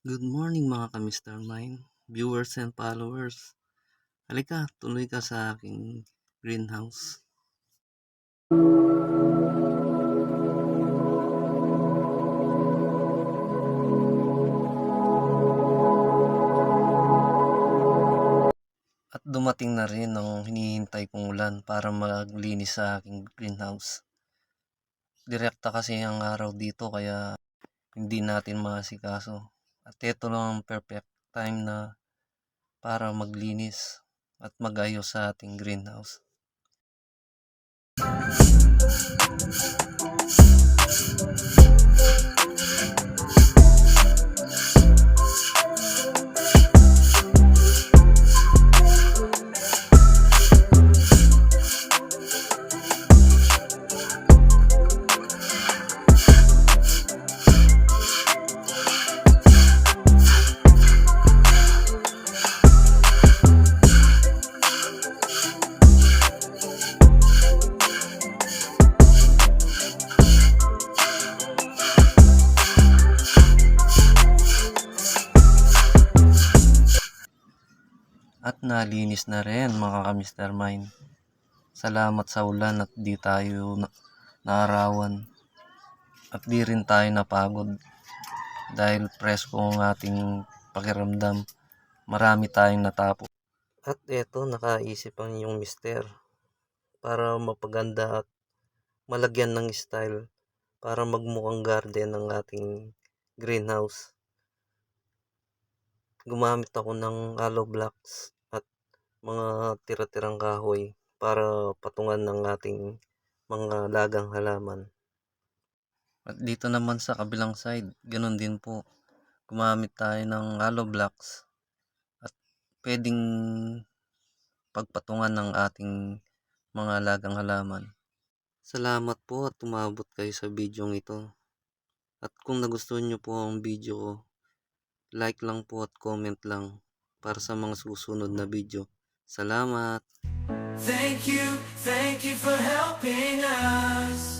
Good morning mga ka-Mr. Mine, viewers and followers. Halika, tuloy ka sa aking greenhouse. At dumating na rin ang hinihintay kong ulan para maglinis sa aking greenhouse. Direkta kasi ang araw dito kaya hindi natin maasikaso. At ito lang ang perfect time na para maglinis at magayos sa ating greenhouse. At nalinis na rin mga ka-Mr. Mine. Salamat sa ulan at di tayo na- naarawan. At di rin tayo napagod. Dahil presko ang ating pakiramdam. Marami tayong natapos. At eto, nakaisip ang inyong mister. Para mapaganda at malagyan ng style. Para magmukhang garden ang ating greenhouse gumamit ako ng hollow blocks at mga tira-tirang kahoy para patungan ng ating mga lagang halaman. At dito naman sa kabilang side, ganun din po. Gumamit tayo ng hollow blocks at pwedeng pagpatungan ng ating mga lagang halaman. Salamat po at tumabot kayo sa video ito. At kung nagustuhan nyo po ang video ko, like lang po at comment lang para sa mga susunod na video. Salamat! Thank you, thank you for helping us.